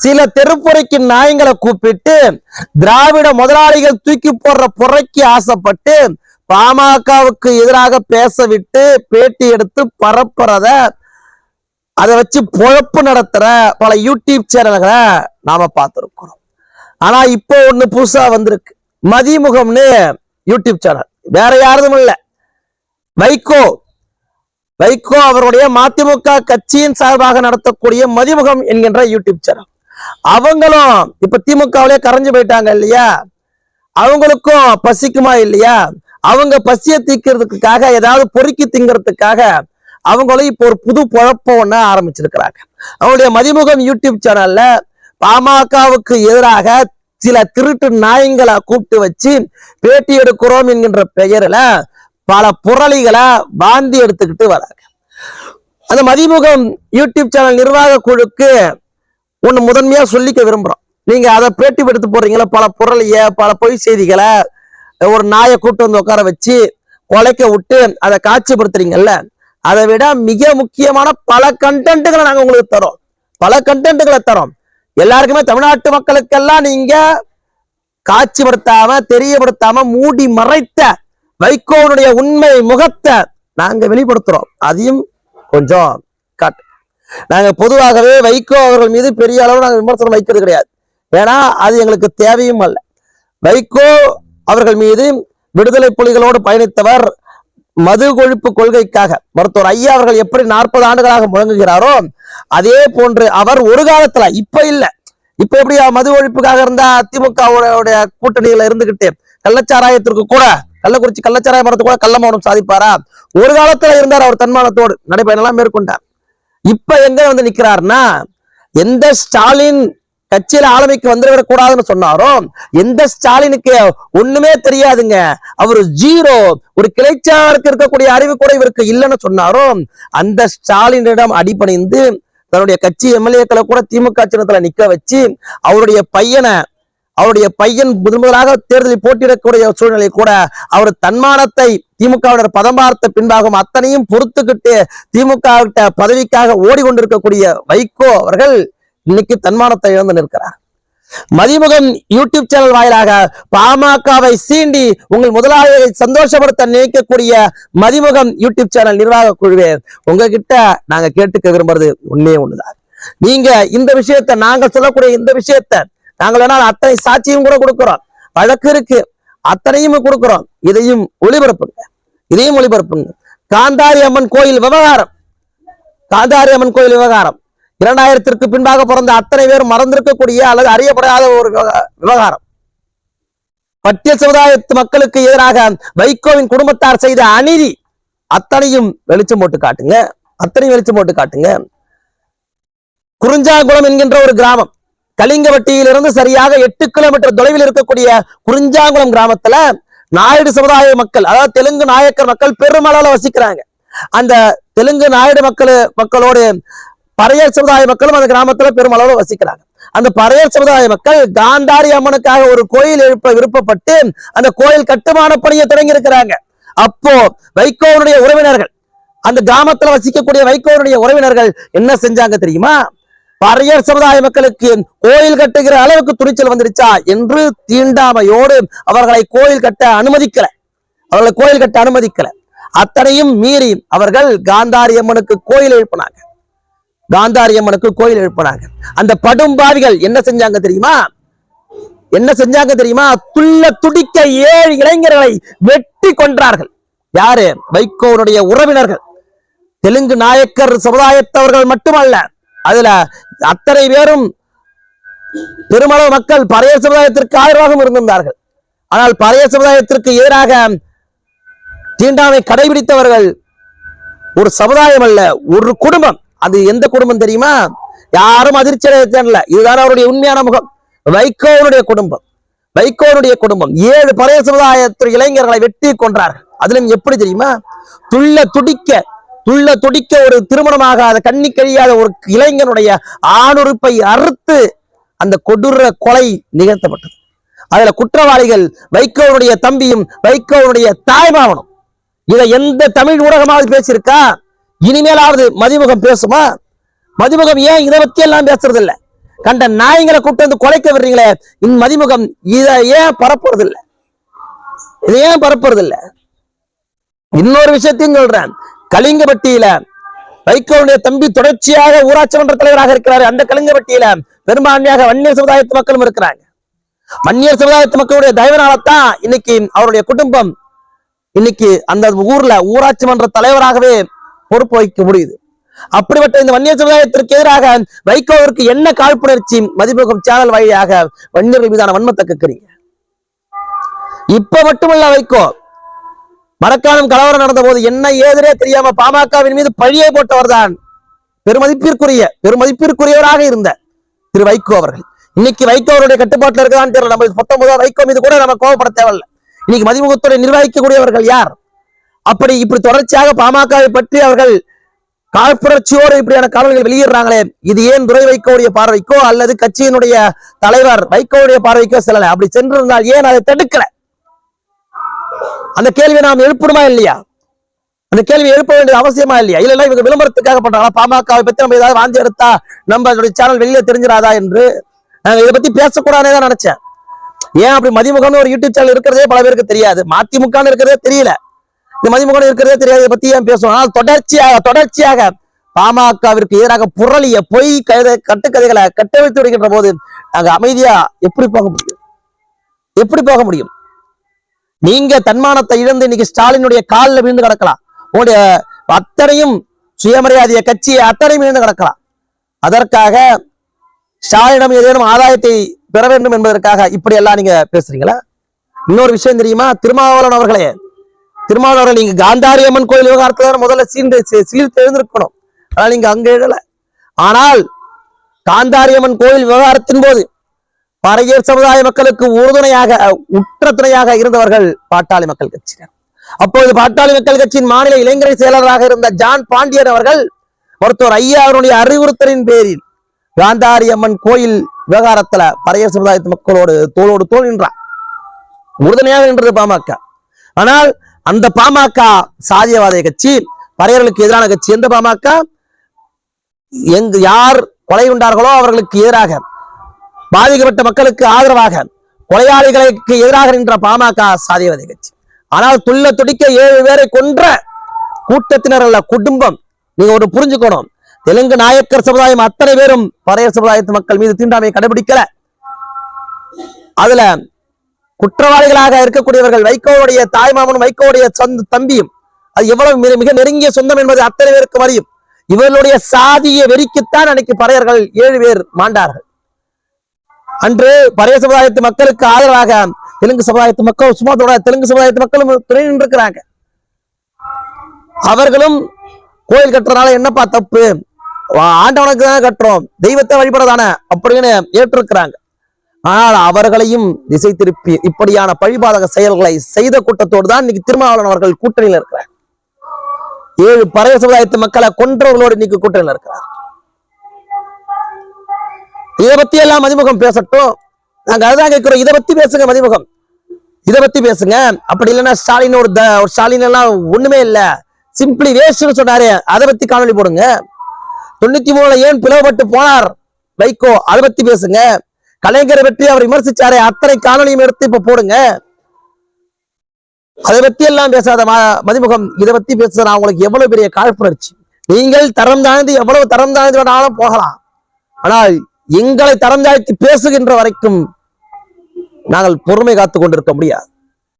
சில தெருப்புரைக்கு நாயங்களை கூப்பிட்டு திராவிட முதலாளிகள் தூக்கி போடுற புறைக்கு ஆசைப்பட்டு பாமகவுக்கு எதிராக பேச விட்டு பேட்டி எடுத்து பரப்புறத அதை வச்சு பொழப்பு நடத்துற பல யூடியூப் சேனல்களை நாம பார்த்திருக்கிறோம். ஆனா இப்போ ஒண்ணு புதுசா வந்திருக்கு. மதிமுகம்னு யூடியூப் சேனல். வேற யாரும் இல்லை. வைகோ. வைகோ அவருடைய மதிமுக கட்சியின் சார்பாக நடத்தக்கூடிய மதிமுகம் என்கின்ற யூடியூப் சேனல். அவங்களும் இப்ப திமுகவிலே கரைஞ்சு போயிட்டாங்க இல்லையா? அவங்களுக்கும் பசிக்குமா இல்லையா? அவங்க பசிய தீக்கிறதுக்காக ஏதாவது பொறுக்கி திங்கிறதுக்காக அவங்களும் இப்போ ஒரு புது குழப்பம் ஒண்ணு ஆரம்பிச்சிருக்கிறாங்க. அவங்களுடைய மதிமுகம் யூடியூப் சேனல்ல பாமகவுக்கு எதிராக சில திருட்டு நாயங்களை கூப்பிட்டு வச்சு பேட்டி எடுக்கிறோம் என்கின்ற பெயர்ல பல புரளிகளை வாந்தி எடுத்துக்கிட்டு வராங்க. அந்த மதிமுகம் யூடியூப் சேனல் நிர்வாக குழுக்கு ஒண்ணு முதன்மையா சொல்லிக்க விரும்புறோம். நீங்க அதை பேட்டி எடுத்து போடுறீங்களா பல புரளிய பல பொய் செய்திகளை ஒரு நாயை கூட்டு வந்து உட்கார வச்சு கொலைக்க விட்டு அதை காட்சிப்படுத்துறீங்கல்ல அதை விட மிக முக்கியமான பல கண்டென்ட்டுகளை நாங்க உங்களுக்கு தரோம். பல கண்டென்ட்டுகளை தரோம். எல்லாருக்குமே தமிழ்நாட்டு மக்களுக்கெல்லாம் நீங்க காட்சிப்படுத்தாம தெரியப்படுத்தாம மூடி மறைத்த வைகோனுடைய உண்மை முகத்தை நாங்க வெளிப்படுத்துறோம். அதையும் கொஞ்சம் காட்டு நாங்க பொதுவாகவே வைகோ அவர்கள் மீது பெரிய அளவு நாங்க விமர்சனம் வைக்கிறது கிடையாது. ஏன்னா அது எங்களுக்கு தேவையும் அல்ல. வைகோ அவர்கள் மீது விடுதலை புலிகளோடு பயணித்தவர் மது கொழுப்பு கொள்கைக்காக மருத்துவர் ஐயா அவர்கள் எப்படி நாற்பது ஆண்டுகளாக முழங்குகிறாரோ அதே போன்று அவர் ஒரு காலத்துல இப்ப இல்ல. இப்ப எப்படி மது ஒழிப்புக்காக இருந்தா திமுகவுடைய கூட்டணியில இருந்துகிட்டு கள்ளச்சாராயத்திற்கு கூட கள்ளக்குறிச்சி கள்ளச்சாராய மரத்து கூட கள்ள மௌனம் சாதிப்பாரா? ஒரு காலத்துல இருந்தார் அவர் தன்மானத்தோடு. நடைபயணம் எல்லாம் மேற்கொண்டார். இப்ப எங்க வந்து நிக்கிறாருன்னா எந்த ஸ்டாலின் கட்சியில ஆளுமைக்கு வந்துவிடக் கூடாதுன்னு சொன்னாரோ எந்த ஸ்டாலினுக்கு ஒண்ணுமே தெரியாதுங்க. அவர் ஜீரோ. ஒரு கிளைச்சாருக்கு இருக்கக்கூடிய அறிவு கூட இவருக்கு இல்லைன்னு சொன்னாரோ அந்த ஸ்டாலினிடம் அடிபணிந்து தன்னுடைய கட்சி எம்எல்ஏக்களை கூட திமுக சின்னத்துல நிக்க வச்சு அவருடைய பையனை அவருடைய பையன் முதன் முதலாக தேர்தலில் போட்டியிடக்கூடிய சூழ்நிலை கூட அவர் தன்மானத்தை திமுகவினர் பதம் பார்த்த பின்பாகும் அத்தனையும் பொறுத்துக்கிட்டு திமுக விட்ட பதவிக்காக ஓடிக்கொண்டிருக்கக்கூடிய வைகோ அவர்கள் இன்னைக்கு தன்மானத்தை இழந்து நிற்கிறார். மதிமுகம் யூடியூப் சேனல் வாயிலாக பாமகவை சீண்டி உங்கள் முதலாளியை சந்தோஷப்படுத்த நினைக்கக்கூடிய மதிமுகம் யூடியூப் சேனல் நிர்வாக குழுவே உங்ககிட்ட நாங்க கேட்டுக்க விரும்புறது உண்மையே ஒண்ணுதான். நீங்க இந்த விஷயத்தை நாங்க சொல்லக்கூடிய இந்த விஷயத்தை நாங்கள் வேணால் அத்தனை சாட்சியும் கூட கொடுக்கிறோம். வழக்கு இருக்கு. அத்தனையும் கொடுக்கிறோம். இதையும் ஒளிபரப்புங்க. இதையும் ஒளிபரப்புங்க. காந்தாரி அம்மன் கோயில் விவகாரம். காந்தாரி அம்மன் கோயில் விவகாரம். இரண்டாயிரத்திற்கு பின்பாக பிறந்த அத்தனை பேர் மறந்திருக்கக்கூடிய அல்லது அறியப்படாத ஒரு விவகாரம். பட்டியல் சமுதாயத்து மக்களுக்கு எதிராக வைகோவின் குடும்பத்தார் செய்த அநீதி அத்தனையும் வெளிச்சம் போட்டு காட்டுங்க. அத்தனையும் வெளிச்சம் போட்டு காட்டுங்க. குறிஞ்சாங்குளம் என்கின்ற ஒரு கிராமம். கலிங்கவட்டியிலிருந்து சரியாக எட்டு கிலோமீட்டர் தொலைவில் இருக்கக்கூடிய குறிஞ்சாங்குளம் கிராமத்துல நாயுடு சமுதாய மக்கள் அதாவது தெலுங்கு நாயக்கர் மக்கள் பெருமளவுல வசிக்கிறாங்க. அந்த தெலுங்கு நாயுடு மக்கள் மக்களோடு பறையர் சமுதாய மக்களும் அந்த கிராமத்துல பெருமளவில் வசிக்கிறாங்க. அந்த பறையர் சமுதாய மக்கள் காந்தாரி அம்மனுக்காக ஒரு கோயில் எழுப்ப விருப்பப்பட்டு அந்த கோயில் கட்டுமான பணியை தொடங்கி இருக்கிறாங்க அப்போ வைகோவனுடைய உறவினர்கள் அந்த கிராமத்துல வசிக்கக்கூடிய வைகோவனுடைய உறவினர்கள் என்ன செஞ்சாங்க தெரியுமா? பறையர் சமுதாய மக்களுக்கு கோயில் கட்டுகிற அளவுக்கு துணிச்சல் வந்துருச்சா என்று தீண்டாமையோடு அவர்களை கோயில் கட்ட அனுமதிக்கல. அவர்களை கோயில் கட்ட அனுமதிக்கல. அத்தனையும் மீறி அவர்கள் காந்தாரி அம்மனுக்கு கோயில் எழுப்பினாங்க. காந்தாரி அம்மனுக்கு கோயில் எழுப்பினாங்க. அந்த படும்பாவிகள் என்ன செஞ்சாங்க தெரியுமா? என்ன செஞ்சாங்க தெரியுமா? துள்ள துடிக்க ஏழு இளைஞர்களை வெட்டி கொன்றார்கள். யாரு? வைகோனுடைய உறவினர்கள். தெலுங்கு நாயக்கர் சமுதாயத்தவர்கள் மட்டுமல்ல. அதுல அத்தனை பேரும் பெருமளவு மக்கள் பழைய சமுதாயத்திற்கு ஆதரவாகவும் இருந்திருந்தார்கள். ஆனால் பழைய சமுதாயத்திற்கு எதிராக தீண்டாமை கடைபிடித்தவர்கள் ஒரு சமுதாயம் அல்ல ஒரு குடும்பம். அது எந்த குடும்பம் தெரியுமா? யாரும் அதிர்ச்சி அடையல இதுதான் அவருடைய உண்மையான முகம். வைகோனுடைய குடும்பம். வைகோனுடைய குடும்பம். ஏழு பழைய சமுதாயத்து இளைஞர்களை வெட்டி கொன்றார்கள். அதிலும் எப்படி தெரியுமா? துள்ள துடிக்க துள்ள துடிக்க ஒரு திருமணமாகாத கண்ணி கழியாத ஒரு இளைஞனுடைய ஆணுறுப்பை அறுத்து அந்த கொடூர கொலை நிகழ்த்தப்பட்டது. அதுல குற்றவாளிகள் வைகோனுடைய தம்பியும் வைகோனுடைய தாய்மாவனும் இதை எந்த தமிழ் ஊடகமாவது பேசியிருக்கா? இனிமேலாவது மதிமுகம் பேசுமா? மதிமுகம் ஏன் இதை பத்தி எல்லாம் பேசுறது இல்ல கண்ட நாய்களை கூட்டு வந்து கொலைக்க விடுறீங்களே இன் மதிமுகம் இதை ஏன் பரப்புறது இல்லை இதை ஏன் பரப்புறது இல்லை இன்னொரு விஷயத்தையும் சொல்றேன். கலிங்கப்பட்டியில வைகோனுடைய தம்பி தொடர்ச்சியாக ஊராட்சி மன்ற தலைவராக இருக்கிறாரு. அந்த கலிங்கப்பட்டியில பெரும்பான்மையாக வன்னியர் சமுதாயத்து மக்களும் இருக்கிறாங்க. வன்னியர் சமுதாயத்து மக்களுடைய தயவனாலத்தான் இன்னைக்கு அவருடைய குடும்பம் இன்னைக்கு அந்த ஊர்ல ஊராட்சி மன்ற தலைவராகவே பொறுப்பு வகிக்க முடியுது. அப்படிப்பட்ட இந்த வன்னியர் சமுதாயத்திற்கு எதிராக வைகோவிற்கு என்ன காழ்ப்புணர்ச்சி மதிமுகம் சேனல் வழியாக வன்னியர்கள் மீதான வன்மத்தை கேட்கிறீங்க? இப்ப மட்டுமல்ல வைகோ மரக்காலம் கலவரம் நடந்த போது என்ன ஏதுனே தெரியாம பாமகவின் மீது பழியை போட்டவர் தான் பெருமதிப்பிற்குரிய பெருமதிப்பிற்குரியவராக இருந்த திரு வைகோ அவர்கள். இன்னைக்கு வைகோ அவருடைய கட்டுப்பாட்டில் இருக்கதான் தெரியல நம்ம பத்தொன்பதாம் வைகோ மீது கூட நம்ம கோவப்பட தேவையில்ல. இன்னைக்கு மதிமுகத்துறை நிர்வகிக்கக்கூடியவர்கள் யார்? அப்படி இப்படி தொடர்ச்சியாக பாமகவை பற்றி அவர்கள் காழ்ப்புணர்ச்சியோடு இப்படியான காணொலிகள் வெளியிடுறாங்களே இது ஏன் துறை வைக்கோடைய பார்வைக்கோ அல்லது கட்சியினுடைய தலைவர் வைகோடைய பார்வைக்கோ செல்லல? அப்படி சென்றிருந்தால் ஏன் அதை தடுக்கலை? அந்த கேள்வியை நாம் எழுப்பணுமா இல்லையா? அந்த கேள்வி எழுப்ப வேண்டிய அவசியமா இல்லையா? இல்லைன்னா இவங்க விளம்பரத்துக்காக பண்றாங்களா? பாமகவை பத்தி நம்ம ஏதாவது வாந்தி எடுத்தா நம்ம சேனல் வெளியில தெரிஞ்சிடாதா என்று? நாங்க இதை பத்தி பேசக்கூடாதுன்னு தான் நினைச்சேன். ஏன் அப்படி மதிமுகம்னு ஒரு யூடியூப் சேனல் இருக்கிறதே பல பேருக்கு தெரியாது. மதிமுகன்னு இருக்கிறதே தெரியல. இந்த மதிமுகம் இருக்கிறதே தெரியாது இதை பத்தி ஏன் பேசுவோம் ஆனால் தொடர்ச்சியாக தொடர்ச்சியாக பாமகவிற்கு எதிராக புரளிய பொய் கதை கட்டுக்கதைகளை கட்டவிழ்த்து விடுகின்ற போது நாங்க அமைதியா எப்படி போக முடியும்? எப்படி போக முடியும்? நீங்க தன்மானத்தை இழந்து இன்னைக்கு ஸ்டாலினுடைய காலில் விழுந்து கிடக்கலாம். உங்களுடைய அத்தனையும் சுயமரியாதைய கட்சியை அத்தனையும் விழுந்து கிடக்கலாம். அதற்காக ஸ்டாலினம் ஏதேனும் ஆதாயத்தை பெற வேண்டும் என்பதற்காக இப்படி எல்லாம் நீங்க பேசுறீங்களா? இன்னொரு விஷயம் தெரியுமா? திருமாவளவன் அவர்களே திருமாவளவன் அவர்கள் நீங்க காந்தாரி அம்மன் கோயில் விவகாரத்தை முதல்ல சீண்டு சீர்த்து எழுந்திருக்கணும். ஆனால் நீங்க அங்க எழல ஆனால் காந்தாரி அம்மன் கோயில் விவகாரத்தின் போது பறையர் சமுதாய மக்களுக்கு உறுதுணையாக உற்ற துணையாக இருந்தவர்கள் பாட்டாளி மக்கள் கட்சியினர். அப்பொழுது பாட்டாளி மக்கள் கட்சியின் மாநில இளைஞரை செயலராக இருந்த ஜான் பாண்டியன் அவர்கள் மருத்துவர் ஐயா அவருடைய அறிவுறுத்தலின் பேரில் காந்தாரி அம்மன் கோயில் விவகாரத்துல பறையர் சமுதாயத்து மக்களோடு தோளோடு தோல் நின்றார். உறுதுணையாக நின்றது பாமக. ஆனால் அந்த பாமக சாதியவாத கட்சி பறையர்களுக்கு எதிரான கட்சி எந்த பாமக? எங்கு யார் கொலை உண்டார்களோ அவர்களுக்கு எதிராக பாதிக்கப்பட்ட மக்களுக்கு ஆதரவாக கொலையாளிகளுக்கு எதிராக நின்ற பாமக சாதியவாதி கட்சி. ஆனால் துள்ள துடிக்க ஏழு பேரை கொன்ற கூட்டத்தினர் அல்ல குடும்பம். நீங்க ஒரு புரிஞ்சுக்கணும். தெலுங்கு நாயக்கர் சமுதாயம் அத்தனை பேரும் பறையர் சமுதாயத்து மக்கள் மீது தீண்டாமையை கடைபிடிக்கல. அதுல குற்றவாளிகளாக இருக்கக்கூடியவர்கள் வைகோவுடைய தாய்மாமனும் வைகோவுடைய சொந்த தம்பியும் அது எவ்வளவு மிக- மிக நெருங்கிய சொந்தம் என்பது அத்தனை பேருக்கு அறியும். இவர்களுடைய சாதிய வெறிக்குத்தான் அன்னைக்கு பறையர்கள் ஏழு பேர் மாண்டார்கள். அன்று பழைய சமுதாயத்து மக்களுக்கு ஆதரவாக தெலுங்கு சமுதாயத்து மக்கள் சும்மா தெலுங்கு சமுதாயத்து மக்களும் துணை நின்றுக்கிறாங்க அவர்களும் கோயில் கட்டுறதுனால என்னப்பா தப்பு? ஆண்டவனுக்கு தான் கட்டுறோம். தெய்வத்தை வழிபடதானே? அப்படின்னு ஏற்றிருக்கிறாங்க. ஆனால் அவர்களையும் திசை திருப்பி இப்படியான பழிபாதக செயல்களை செய்த கூட்டத்தோடு தான் இன்னைக்கு திருமாவளவன் அவர்கள் கூட்டணியில் இருக்கிறார். ஏழு பறைய சமுதாயத்து மக்களை கொன்றவர்களோடு இன்னைக்கு கூட்டணியில் இருக்கிறார். இதை பத்தி எல்லாம் மதிமுகம் பேசட்டும். நாங்க அதுதான் கேட்கிறோம் இதை பத்தி பேசுங்க மதிமுகம். இதை பத்தி பேசுங்க. அப்படி இல்லைன்னா ஸ்டாலின் ஒரு த- ஒரு ஸ்டாலின் எல்லாம் ஒண்ணுமே இல்ல. சிம்பிளி வேஸ்ட்னு சொன்னாரு. அதை பத்தி காணொலி போடுங்க. தொண்ணூத்தி மூணுல ஏன் பிளவுபட்டு போனார்? வைகோ அதை பத்தி பேசுங்க. கலைஞரை பற்றி அவர் விமர்சிச்சாரே. அத்தனை காணொலியும் எடுத்து இப்ப போடுங்க. அதை பத்தி எல்லாம் பேசாத மதிமுகம் இதை பத்தி பேசுறது உங்களுக்கு எவ்வளவு பெரிய காழ்ப்புணர்ச்சி. நீங்கள் தரம் தாழ்ந்து எவ்வளவு தரம் தாழ்ந்து வேணாலும் போகலாம். ஆனால் எங்களை தரம் தாழ்த்தி பேசுகின்ற வரைக்கும் நாங்கள் பொறுமை காத்துக் கொண்டிருக்க முடியாது.